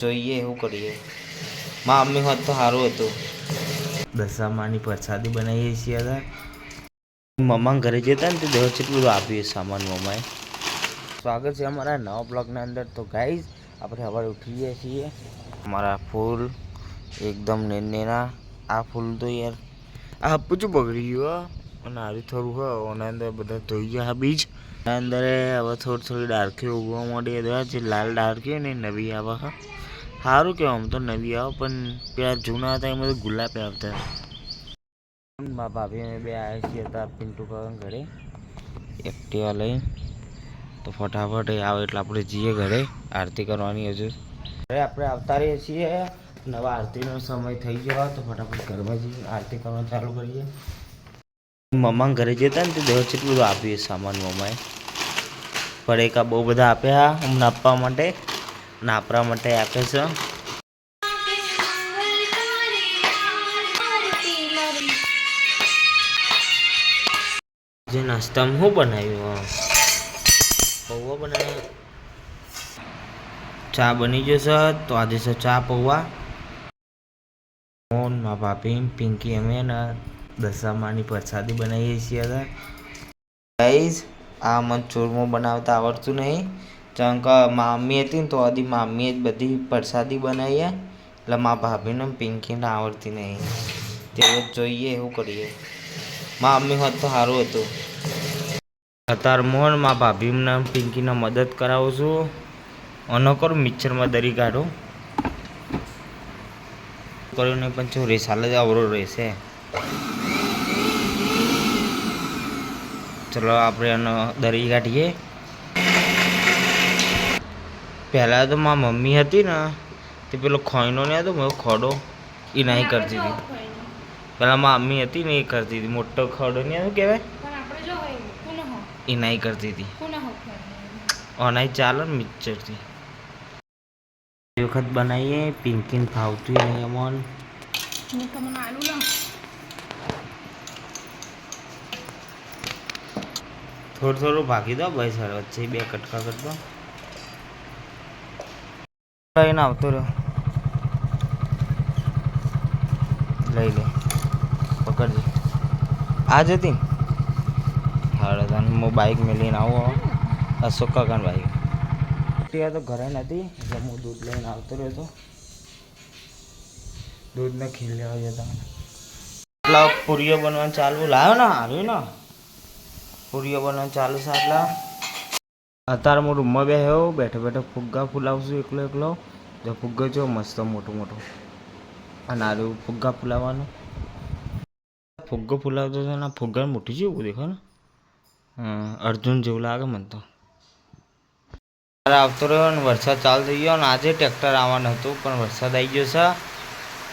જોઈએ એવું કરીએ. મા મમ્મી હોત તો સારું હતું. દશામાની પ્રસાદી બનાવીએ છીએ હતા મમ્મા ઘરે જતા ને તો દસ જેટલું આપ્યું સામાન મમ્માએ. સ્વાગત છે અમારા નવા બ્લોગના અંદર. તો ગાઈઝ આપણે સવારે ઉઠીએ છીએ. અમારા ફૂલ એકદમ નેના આ ફૂલ તો યાર આ હપ્પુચું બગડી ગયું હો. અને હારી થોડું હોય એના અંદર બધા ધોઈ ગયા બીજ. એના અંદર હવે થોડી થોડી ડાર્કી ઉગવા માંડી જે લાલ હોય ને નવી આવે સારું કે આમ તો નવી આવો, પણ પેલા જૂના હતા એમાં તો ગુલાબી આવતા. મા ભાભી અમે બે આવ્યા છીએ હતા પિન્ટુ કાકા ઘરે. એક્ટિવા લઈને તો ફટાફટ આવે એટલે આપણે જઈએ ઘરે, આરતી કરવાની હજુ. ઘરે આપણે આવતા રહીએ છીએ. નવા આરતીનો સમય થઈ ગયો, તો ફટાફટ ઘરમાં જઈએ, આરતી કરવાનું ચાલુ કરીએ. મમ્મા ઘરે જતા ને તો દસ જેટલું આપ્યું સામાન મમ્માએ. પડેકા બહુ બધા આપ્યા અમને આપવા માટે. આપણા માટે આપે છે. જે નાસ્તામાં હું બનાવ્યું પૌવા ચા બની જશે, તો આજે છે ચા પૌવા. મોન મા ભાભી પિંકી અમે ને દશામાની પ્રસાદી બનાવીએ છીએ. ગાઈઝ, આ મને ચૂરમો બનાવતા આવડતું નહીં. ચંક મામી હતી ને તો આદી મામીએ જ બધી પ્રસાદી બનાવીએ. એટલે મા ભાભીને પિંકીને આવડતી નહીં. તેઓ જોઈએ, એવું કરીએ. મા મમ્મી હોત તો સારું હતું. અત્યારે મોહન મા ભાભીને પિંકીને મદદ કરાવું છું. અને કરું, મિક્સરમાં દરી કાઢું. નહીં પણ જો રેસ, હાલ જ અવરો રહેશે ચલો, આપણે એનો દરી કાઢીએ. પહેલાં તો મારી મમ્મી હતી ને તે પેલો ખોઈનો નહીં હતો મારો ખોડો એ નહીં કરતી હતી. પહેલાં મારી મમ્મી હતી ને એ કરતી હતી. મોટો ખોડો નહીં હતો કહેવાય? એ નહીં કરતી હતી. ઓનાઈ ચાલે ને મિક્સરથી એ વખત બનાવીએ પિંકીને ફાવતું નહીં અમોન થોડું થોડું ભાગી દો ભાઈ સર વચ્ચે બે કટકા કરી દો. લઈને આવતો રહ્યો. લઈ લે. પકડજે. આ જતી હાડે તને હું બાઇક મેલીને આવું અશોક કાકાની બાઇક ત્યાં તો ઘરે નથી, એટલે હું દૂધ લઈને આવતો રહ્યો હતો દૂધને ખીલ લેવા જતા એટલા પૂરીઓ બનવાનું ચાલુ, લાવ્યો ને આવ્યું ને? પૂરીઓ બનવાનું ચાલુ છે આટલા. અત્યારે હું રૂમમાં બેહ્યો બેઠો બેઠો ફુગ્ગા ફૂલાવશું, એકલો એકલો. જો ફુગ્ગો જો મસ્ત મોટો મોટો. અને આરું ફુગ્ગા ફૂલાવવાનું ફુગ્ગો ફૂલાવતો છે ને આ ફુગ્ગા મોટી જેવું દેખો ને. અર્જુન જેવું લાગે મને તો. આવતો રહ્યો ને, વરસાદ ચાલુ થઈ ગયો અને આજે ટ્રેક્ટર આવવાનું હતું, પણ વરસાદ આવી ગયો છે.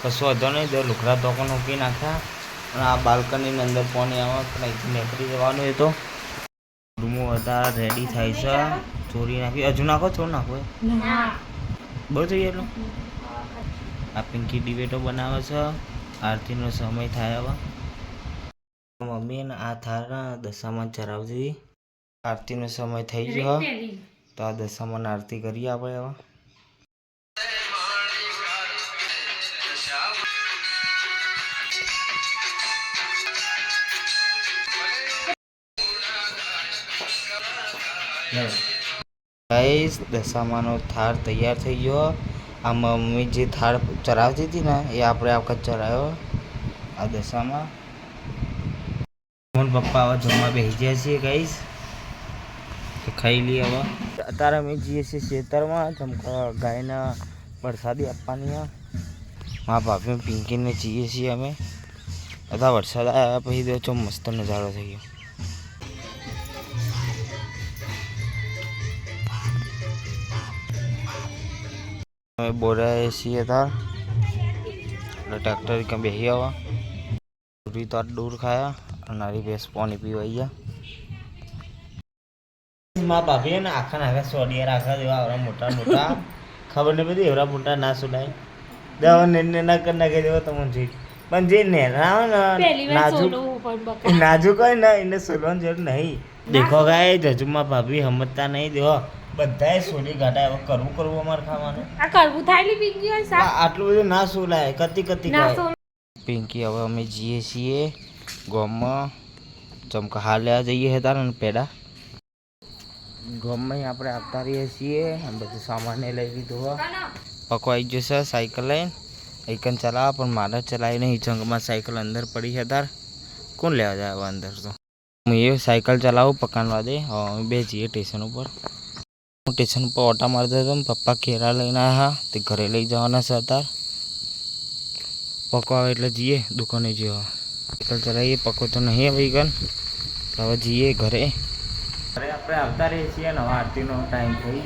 કશું વધો નહીં, જો લુખડા તોકો મૂકી નાખ્યા. અને આ બાલ્કનીની અંદર પાણી આવે પણ અહીંથી નીકળી જવાનું એ તો. બધા રેડી થાય છે. ચોરી નાખી. હજુ નાખો છો નાખો? બહુ જોઈએ ગયેલો આ પિંકી ડિબેટો બનાવે છે. આરતીનો સમય થાય હવે. મમ્મી ને આ થારના દશામાં ચરાવતી આરતીનો સમય થઈ ગયો. તો આ દશામાં આરતી કરીએ આપણે હવે. ગાઈસ દશામાનો થાળ તૈયાર થઈ ગયો. આ મમ્મી જે થાળ ચરાવતી હતી ને, એ આપણે આ વખત ચરાવ્યો આ દશામાં. મોહન પપ્પા હવે જમવા બેસી ગયા છીએ ગાઈસ તો ખાઈ લઈએ હવે. અત્યારે અમે જઈએ છીએ ખેતરમાં. ચમકા ગાયના વરસાદી આપવાની આ. મા ભાભી પિંકીને જઈએ છીએ અમે. બધા વરસાદ આવ્યા પછી તો ચો મસ્ત નજારો થઈ ગયો. અમે બોરાએ છીએ તાર એટલે ટ્રેક્ટર કે બેસી આવા? પૂરી તો દૂર ખાયા અને નારી ભેંસ પાણી પીવા ગયા. મા ભાભી ને આખા નાખા સોડિયા રાખા દેવા આવડા મોટા મોટા. ખબર નહીં બધી એવડા મોટા ના સુડાય. દવા ને ને ના કરી નાખે જેવા તમને જોઈ પણ જે નેરા આવે ને વાર નાજુક નાજુક હોય ને એને સોલવાની જરૂર નહીં. દેખો ગાય જજુમાં ભાભી સમજતા નહીં દેખો. બધાએ સોલી ગાડા હવે કરવું કરવું અમારે ખાવાનું. આ કરવું થાયલી પિંકી હોય સા આટલું બધું ના શું લાય કતી કતી ના પિંકી હવે અમે જઈએ છીએ ગોમમાં. ચમકા હાલ લેવા જઈએ હતા ને પેડા. ગોમમાં આપણે આવતા રહીએ છીએ અને બધું સામાન લઈ લીધું હોય પકો આવી જશે સાયકલ લઈને. એકન ચલાવવા પણ મારે ચલાવી નહીં. જંગમાં સાયકલ અંદર પડી છે તાર. કોણ લેવા જાય અંદર તો? હું એ સાયકલ ચલાવું પકાનવા દે. હવે અમે બે જઈએ સ્ટેશન ઉપર. સ્ટેશન પર ઓટા મારતો હતો પપ્પા કેરા લઈને આવ્યા તે ઘરે લઈ જવાના છે અત્યારે. પકો આવે એટલે જઈએ દુકાને જેવા. સાયકલ ચલાવીએ પકો તો નહીં હવે ગન હવે જઈએ ઘરે. ઘરે આપણે આવતા રહીએ છીએ ને આરતીનો ટાઈમ થઈ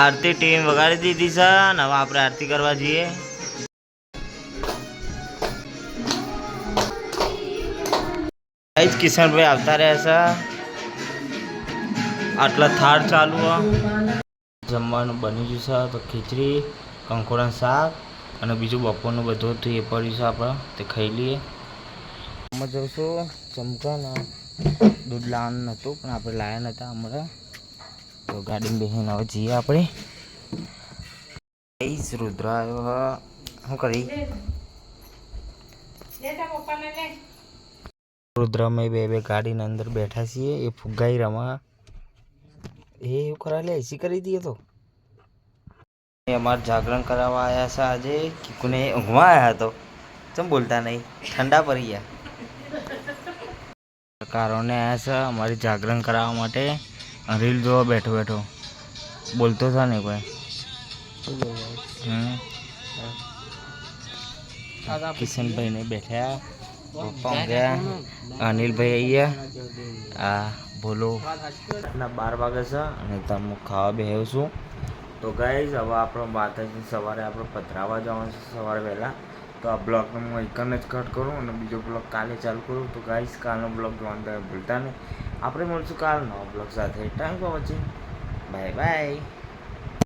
આરતી ટીમ વગાડી દીધી છે ને હવે આપણે આરતી કરવા જઈએ. કિશનભાઈ આવતા રહ્યા છે. આટલા થાળ ચાલુ. જમવાનું બની ગયું છે, તો ખીચડી, કંકોડા શાક અને બીજું બપોરનું બધું હતું પડ્યું છે આપણે, તે ખાઈ લઈએ. અમે જઈશું ચમચાના દૂધ લાવવાનું નહોતું, પણ આપણે લાવ્યા નહોતા હમણાં. તો ગાડીમાં બેસીને હવે જઈએ આપણે. ઈસ રુદ્ર, આવ્યો હ. શું કરી? રુદ્રમય બે બે ગાડીની અંદર બેઠા છીએ, એ ફુગ્ગાઈ રમા એ એવું કરા લે એસી કરી દઈએ તો. અમારે જાગરણ કરાવવા આવ્યા છે આજે, કીકુને ઊંઘવા આવ્યા તો. ચમ બોલતા નહીં, ઠંડા પડી ગયા. કારોને આવ્યા છે અમારી જાગરણ કરાવવા માટે. રીલ જોવા બેઠો બેઠો. બોલતો था ને કોઈ? હમ. કિશનભાઈ ને બેઠા, પપ્પા ગયા અનિલભાઈ અહીંયા આ બોલો. રાતના બાર વાગે છે અને તમે ખાવા બેહ્યો છું. તો ગાઈઝ હવે આપણો માતાજી સવારે આપણે પધરાવા જવાનું છે સવારે વહેલા. તો આ બ્લોગને હું એકન જ કટ કરું અને બીજો બ્લોગ કાલે ચાલુ કરું. તો ગાઈઝ કાલનો બ્લોગ જોવાનું તમે ભૂલતા નહીં. આપણે મળશું કાલ નવા બ્લોગ સાથે. ટાઈમ પછી બાય બાય